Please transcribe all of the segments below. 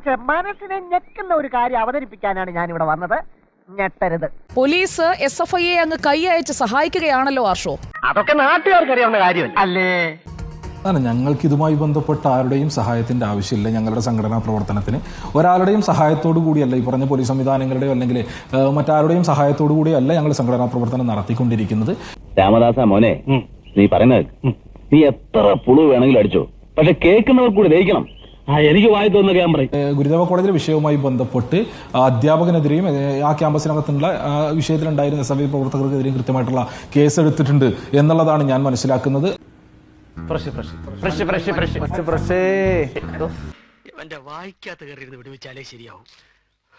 പക്ഷെ മനസ്സിനെ ഞെക്കുന്ന ഒരു കാര്യം അവതരിപ്പിക്കാനാണ് ഞാൻ ഇവിടെ വന്നത്. ഞെട്ടരുത്. പോലീസ് എസ് എഫ് ഐയെ അങ്ങ് കൈ അയച്ച് സഹായിക്കുകയാണല്ലോ ആർഷോ? അതൊക്കെ നാട്ടുകാർക്ക് അറിയാവുന്ന കാര്യം അല്ലേ അതാണ് ഞങ്ങൾക്ക് ഇതുമായി ബന്ധപ്പെട്ട ആരുടെയും സഹായത്തിന്റെ ആവശ്യമില്ല. ഞങ്ങളുടെ സംഘടനാ പ്രവർത്തനത്തിന് ഒരാളുടെയും സഹായത്തോടു കൂടിയല്ല ഈ പറഞ്ഞ പോലീസ് സംവിധാനങ്ങളുടെയോ അല്ലെങ്കിൽ മറ്റാരുടെയും സഹായത്തോടു കൂടിയല്ല ഞങ്ങൾ സംഘടനാ പ്രവർത്തനം നടത്തിക്കൊണ്ടിരിക്കുന്നത്. രാമദാസ മോനെ നീ പറയുന്നത് നീ എത്ര പുളു വേണമെങ്കിലും അടിച്ചോ. പക്ഷെ കേൾക്കുന്നവർ കൂടി ദഹിക്കണം. ആ എനിക്ക് വായി തോന്നുന്ന ഞാൻ പറയും ഗുരുദേവ കോളേജിലെ വിഷയവുമായി ബന്ധപ്പെട്ട് അധ്യാപകനെതിരെയും ആ ക്യാമ്പസിനകത്തുള്ള വിഷയത്തിലുണ്ടായിരുന്ന ഐ പ്രവർത്തകർക്കെതിരെയും കൃത്യമായിട്ടുള്ള കേസ് എടുത്തിട്ടുണ്ട് എന്നുള്ളതാണ് ഞാൻ മനസ്സിലാക്കുന്നത്. വായിക്കാത്ത കയറി വിടുവിച്ചാലേ ശരിയാവും.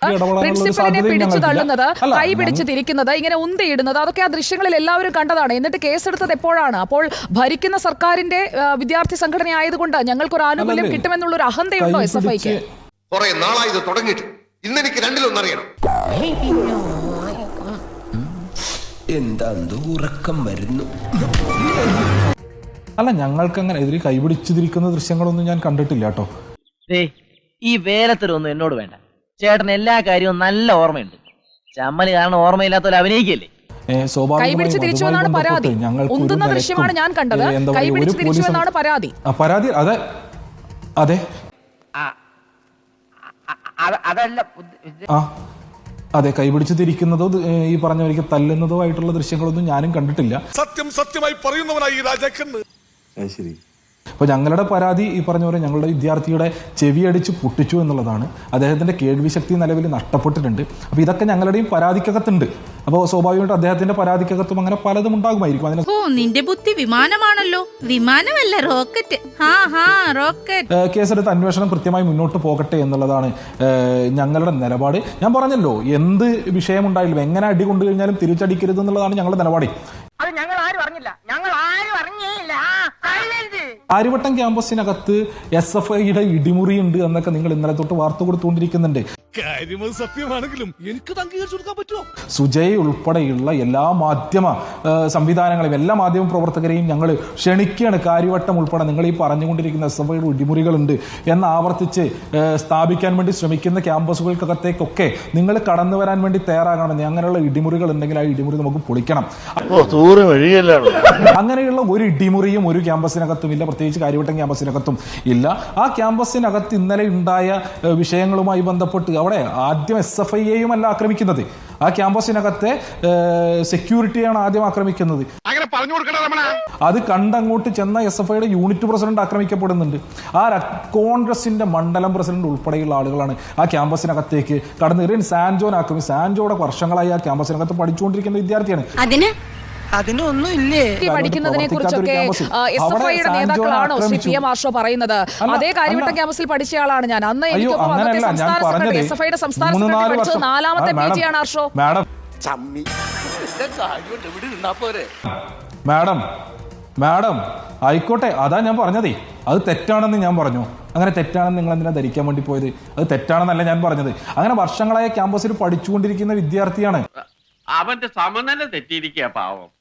പ്രിൻസിപ്പലിനെ പിടിച്ചു തള്ളുന്നത് കൈ പിടിച്ച് തിരിക്കുന്നത് ഇങ്ങനെ ഉന്തിയിടുന്നത് അതൊക്കെ ആ ദൃശ്യങ്ങളിൽ എല്ലാവരും കണ്ടതാണ്. എന്നിട്ട് കേസെടുത്തത് എപ്പോഴാണ്? അപ്പോൾ ഭരിക്കുന്ന സർക്കാരിന്റെ വിദ്യാർത്ഥി സംഘടന ആയതുകൊണ്ട് ഞങ്ങൾക്ക് ഒരു ആനുകൂല്യം? കിട്ടുമെന്നുള്ള ഒരു അഹന്തയുണ്ടോ എസ് എഫ് ഐക്ക്? കുറെ നാളായി ഇത് തുടങ്ങിയിട്ട്. രണ്ടിലൊന്നറിയണം എന്താ ഉറക്കം വരുന്നു? അല്ല ഞങ്ങൾക്ക് അങ്ങനെ എതിരെ കൈപിടിച്ചിരിക്കുന്ന ദൃശ്യങ്ങളൊന്നും ഞാൻ കണ്ടിട്ടില്ല കേട്ടോ. ഈ വേലത്തരൊന്നും എന്നോട് വേണ്ട. ചേട്ടൻ എല്ലാ കാര്യവും നല്ല ഓർമ്മയുണ്ട്. ചമ്മൽ കാരണം ഓർമ്മയില്ലാത്തവരെ അഭിനയിക്കല്ലേ? കൈപിടിച്ച് തിരിച്ചു എന്നാണ് പരാതി. ഒരു ഉന്തുന്ന ദൃശ്യമാണ് ഞാൻ കണ്ടത്. കൈപിടിച്ച് തിരിച്ചു എന്നാണ് പരാതി. പരാതി അതെ അതെ. അതല്ല ആ അതെ കൈപിടിച്ച് തിരിക്കുന്നതോ ഈ ഈ ഒരിക്കൽ തല്ലുന്നതോ ആയിട്ടുള്ള ദൃശ്യങ്ങളൊന്നും ഞാനും കണ്ടിട്ടില്ല. സത്യം സത്യമായി പറയുന്നവനായി ഈ രാജാക്കന്ന് അപ്പോൾ ഞങ്ങളുടെ പരാതി ഈ പറഞ്ഞ പോലെ ഞങ്ങളുടെ വിദ്യാർത്ഥിയുടെ ചെവിയടിച്ച് പൊട്ടിച്ചു എന്നുള്ളതാണ്. അദ്ദേഹത്തിന്റെ കേൾവി ശക്തി നിലവിൽ നഷ്ടപ്പെട്ടിട്ടുണ്ട്. അപ്പോൾ ഇതൊക്കെ ഞങ്ങളുടെയും പരാതിക്കകത്തുണ്ട്. അപ്പോൾ സ്വാഭാവികമായിട്ട് അദ്ദേഹത്തിന്റെ പരാതിക്കകത്തും അങ്ങനെ പലതും ഉണ്ടാകുമായിരിക്കും. അതിന് ഓ നിന്റെ ബുദ്ധി വിമാനമാണല്ലോ. വിമാനമല്ല റോക്കറ്റ്. ഹാ ഹാ റോക്കറ്റ്. കേസെടുത്ത് അന്വേഷണം കൃത്യമായി മുന്നോട്ട് പോകട്ടെ എന്നുള്ളതാണ് ഞങ്ങളുടെ നിലപാട്. ഞാൻ പറഞ്ഞല്ലോ എന്ത് വിഷയമുണ്ടായാലും എങ്ങനെ അടി കൊണ്ടു കഴിഞ്ഞാലും തിരിച്ചടിക്കരുത് എന്നുള്ളതാണ് ഞങ്ങളുടെ നിലപാട്. അത് ഞങ്ങൾ ആരും അറിഞ്ഞില്ല. ഞങ്ങൾ ആരും അറിഞ്ഞേയില്ല ആര്യവട്ടം ക്യാമ്പസിനകത്ത് എസ് എഫ് ഐയുടെ ഇടിമുറി ഉണ്ട് എന്നൊക്കെ നിങ്ങൾ ഇന്നലെ തൊട്ട് വാർത്ത കൊടുത്തുകൊണ്ടിരിക്കുന്നുണ്ട്. കാര്യമത് സത്യമാണെങ്കിലും എനിക്ക് അംഗീകരിച്ചു കൊടുക്കാൻ പറ്റുമോ? സുജയ് ഉൾപ്പെടെയുള്ള എല്ലാ മാധ്യമ സംവിധാനങ്ങളെയും എല്ലാ മാധ്യമ പ്രവർത്തകരെയും ഞങ്ങൾ ക്ഷണിക്കുകയാണ്. കാര്യവട്ടം ഉൾപ്പെടെ നിങ്ങൾ ഈ പറഞ്ഞുകൊണ്ടിരിക്കുന്ന എസ് എഫ് ഐയുടെ ഇടിമുറികളുണ്ട് എന്ന് ആവർത്തിച്ച് സ്ഥാപിക്കാൻ വേണ്ടി ശ്രമിക്കുന്ന ക്യാമ്പസുകൾക്കകത്തേക്കൊക്കെ നിങ്ങൾ കടന്നു വരാൻ വേണ്ടി തയ്യാറാകണം അങ്ങനെയുള്ള ഇടിമുറികൾ ഉണ്ടെങ്കിൽ ആ ഇടിമുറി നമുക്ക് പൊളിക്കണം. അങ്ങനെയുള്ള ഒരു ഇടിമുറിയും ഒരു ക്യാമ്പസിനകത്തും ഇല്ല. പ്രത്യേകിച്ച് കാര്യവട്ടം ക്യാമ്പസിനകത്തും ഇല്ല. ആ ക്യാമ്പസിനകത്ത് ഇന്നലെ ഉണ്ടായ വിഷയങ്ങളുമായി ബന്ധപ്പെട്ട് അവിടെ ആദ്യം എസ് എഫ് ഐയെയും അല്ല ആക്രമിക്കുന്നത്. ആ ക്യാമ്പസിനകത്തെ സെക്യൂരിറ്റിയാണ് ആദ്യം ആക്രമിക്കുന്നത്. അങ്ങനെ പറഞ്ഞു കൊടുക്കണ രമണ. അത് കണ്ടങ്ങോട്ട് ചെന്ന എസ് എഫ് ഐയുടെ യൂണിറ്റ് പ്രസിഡന്റ് ആക്രമിക്കപ്പെടുന്നുണ്ട്. ആ കോൺഗ്രസിന്റെ മണ്ഡലം പ്രസിഡന്റ് ഉൾപ്പെടെയുള്ള ആളുകളാണ് ആ ക്യാമ്പസിനകത്തേക്ക് കടന്നു. സാൻജോൻ ആക്രമി സാൻജോയുടെ വർഷങ്ങളായി ആ ക്യാമ്പസിനകത്ത് പഠിച്ചുകൊണ്ടിരിക്കുന്ന വിദ്യാർത്ഥിയാണ്. അതിന് അതിനൊന്നും ഇല്ലേ ഈ പഠിക്കുന്നതിനെ കുറിച്ചൊക്കെ എസ് എഫ് ഐയുടെ നേതാക്കളാണോ ശ്രീ പി എം ആർഷോ പറയുന്നത്? അതേ കാര്യവട്ടം അല്ല. ക്യാമ്പസിൽ പഠിച്ചയാളാണ് ഞാൻ. അന്ന് അയ്യോ എനിക്കൊപ്പം അന്നത്തെ ഞാൻ സംസ്ഥാന സെക്രട്ടറി പറഞ്ഞത് എസ് എഫ് ഐയുടെ സംസ്ഥാന മൂന്ന് സെക്രട്ടറി നാല് പഠിച്ചത് വർഷം. നാലാമത്തെ ആ, പി മാഡം, ജിയാണ് ആർഷോ മാഡം മാഡം മാഡം ആയിക്കോട്ടെ അതാ ഞാൻ പറഞ്ഞതേ. അത് തെറ്റാണെന്ന് ഞാൻ പറഞ്ഞു. അങ്ങനെ തെറ്റാണെന്ന് നിങ്ങൾ എന്തിനാ ധരിക്കാൻ വേണ്ടി പോയത്? അത് തെറ്റാണെന്നല്ല ഞാൻ പറഞ്ഞത്. അങ്ങനെ വർഷങ്ങളായ ക്യാമ്പസിൽ പഠിച്ചുകൊണ്ടിരിക്കുന്ന വിദ്യാർത്ഥിയാണ്. അവന്റെ സമനില തെറ്റിയിരിക്കുക പാവം.